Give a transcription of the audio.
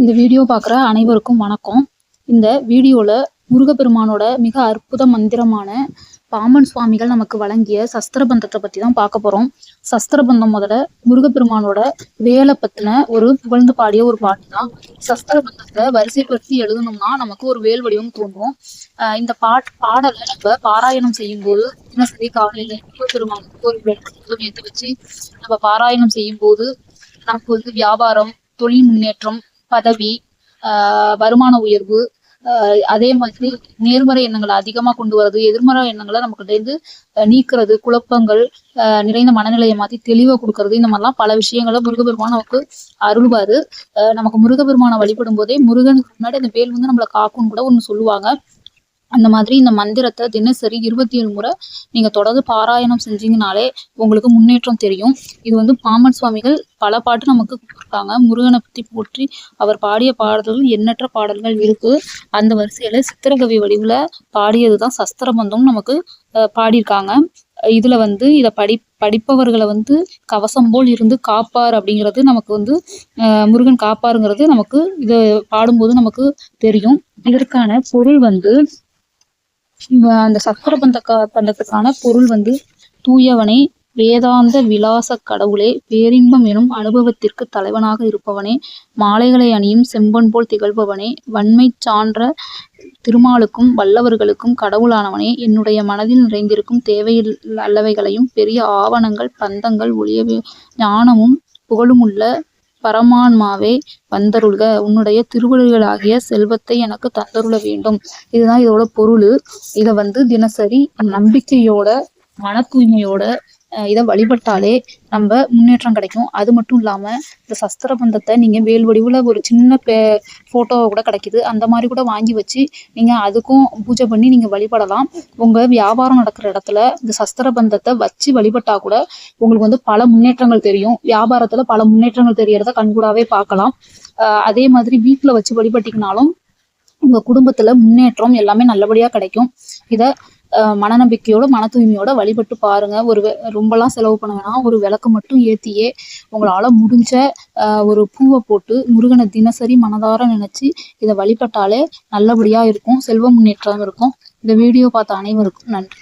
இந்த வீடியோ பார்க்குற அனைவருக்கும் வணக்கம். இந்த வீடியோவில் முருகப்பெருமானோட மிக அற்புத மந்திரமான பாமன் சுவாமிகள் நமக்கு வழங்கிய சஸ்திரபந்தத்தை பற்றி தான் பார்க்க போகிறோம் சஸ்திரபந்தம் முதல்ல முருகப்பெருமானோட வேலை பற்றின ஒரு புகழ்ந்து பாடிய ஒரு பாட்டு தான். சஸ்திரபந்தத்தை வரிசைப்படுத்தி எழுதணும்னா நமக்கு ஒரு வேல் வடிவம் தோன்றும். ஆஹ் இந்த பாட் பாடலை நம்ம பாராயணம் செய்யும்போது தினசரி காலையில் முருகப்பெருமானுக்கு ஒரு வேல் ஏற்றி வச்சு நம்ம பாராயணம் செய்யும்போது நமக்கு வந்து வியாபாரம் தொழில் முன்னேற்றம் பதவி ஆஹ் வருமான உயர்வு ஆஹ் அதே மாதிரி நேர்மறை எண்ணங்களை அதிகமா கொண்டு வர்றது எதிர்மறை எண்ணங்களை நமக்கு இருந்து நீக்கிறது நீக்குறது குழப்பங்கள் ஆஹ் நிறைந்த மனநிலையை மாத்தி தெளிவை கொடுக்கறது இந்த மாதிரிலாம் பல விஷயங்களை முருகபெருமான் நமக்கு அருள்வாரு. ஆஹ் நமக்கு முருகப்பெருமானை வழிபடும் போதே முருகனுக்கு முன்னாடி அந்த வேல் வந்து நம்மளை காக்கும்னு கூட ஒண்ணு சொல்லுவாங்க. அந்த மாதிரி இந்த மந்திரத்தை தினசரி இருபத்தி ஏழு முறை நீங்க தொடர்ந்து பாராயணம் செஞ்சீங்கனாலே உங்களுக்கு முன்னேற்றம் தெரியும். இது வந்து பாமன் சுவாமிகள் பல பாட்டு நமக்கு கொடுத்துருக்காங்க. முருகனை பற்றி போற்றி அவர் பாடிய பாடல்கள் எண்ணற்ற பாடல்கள் இருக்கு. அந்த வரிசையில சித்திரகவி வடிவுல பாடியதுதான் சஸ்திரபந்தம் நமக்கு அஹ், பாடியிருக்காங்க. இதுல வந்து இதை படி படிப்பவர்களை வந்து கவசம் போல் இருந்து காப்பார் அப்படிங்கிறது நமக்கு வந்து முருகன் காப்பாருங்கிறது நமக்கு இதை பாடும்போது நமக்கு தெரியும். இதற்கான பொருள் வந்து அந்த சக்கர பந்த பந்தத்துக்கான பொருள் வந்து தூயவனே வேதாந்த விலாச கடவுளே பேரின்பம் எனும் அனுபவத்திற்கு தலைவனாக இருப்பவனே மாலைகளை அணியும் செம்பன் போல் திகழ்பவனே வன்மை சான்ற திருமாலுக்கும் வல்லவர்களுக்கும் கடவுளானவனே என்னுடைய மனதில் நிறைந்திருக்கும் தேவையில் அல்லவைகளையும் பெரிய ஆவணங்கள் பந்தங்கள் ஒளிய ஞானமும் புகழுமுள்ள பரமான்மாவே வந்தருள்க. உன்னுடைய திருவள்ளுகளாகிய செல்வத்தை எனக்கு தந்தருள வேண்டும். இதுதான் இதோட பொருள். இதை வந்து தினசரி நம்பிக்கையோட மன தூய்மையோட இதை வழிபட்டாலே நம்ம முன்னேற்றம் கிடைக்கும். அது மட்டும் இல்லாமல் இந்த சஸ்திர பந்தத்தை நீங்கள் வேல் வடிவில் ஒரு சின்ன பே ஃபோட்டோவை கூட கிடைக்குது. அந்த மாதிரி கூட வாங்கி வச்சு நீங்கள் அதுக்கும் பூஜை பண்ணி நீங்கள் வழிபடலாம். உங்க வியாபாரம் நடக்கிற இடத்துல இந்த சஸ்திர பந்தத்தை வச்சு வழிபட்டா கூட உங்களுக்கு வந்து பல முன்னேற்றங்கள் தெரியும். வியாபாரத்தில் பல முன்னேற்றங்கள் தெரியறத கண்கூடாவே பார்க்கலாம். அதே மாதிரி வீட்டில் வச்சு வழிபட்டிங்கனாலும் உங்கள் குடும்பத்தில் முன்னேற்றம் எல்லாமே நல்லபடியாக கிடைக்கும். இதை மனநம்பிக்கையோட மன தூய்மையோட வழிபட்டு பாருங்க. ஒரு ரொம்பலாம் செலவு பண்ண வேணாம். ஒரு விளக்கு மட்டும் ஏத்தியே உங்களால முடிஞ்ச ஒரு பூவை போட்டு முருகனை தினசரி மனதார நினைச்சு இதை வழிபட்டாலே நல்லபடியா இருக்கும். செல்வ முன்னேற்றம் இருக்கும். இந்த வீடியோ பார்த்த அனைவருக்கும் நன்றி.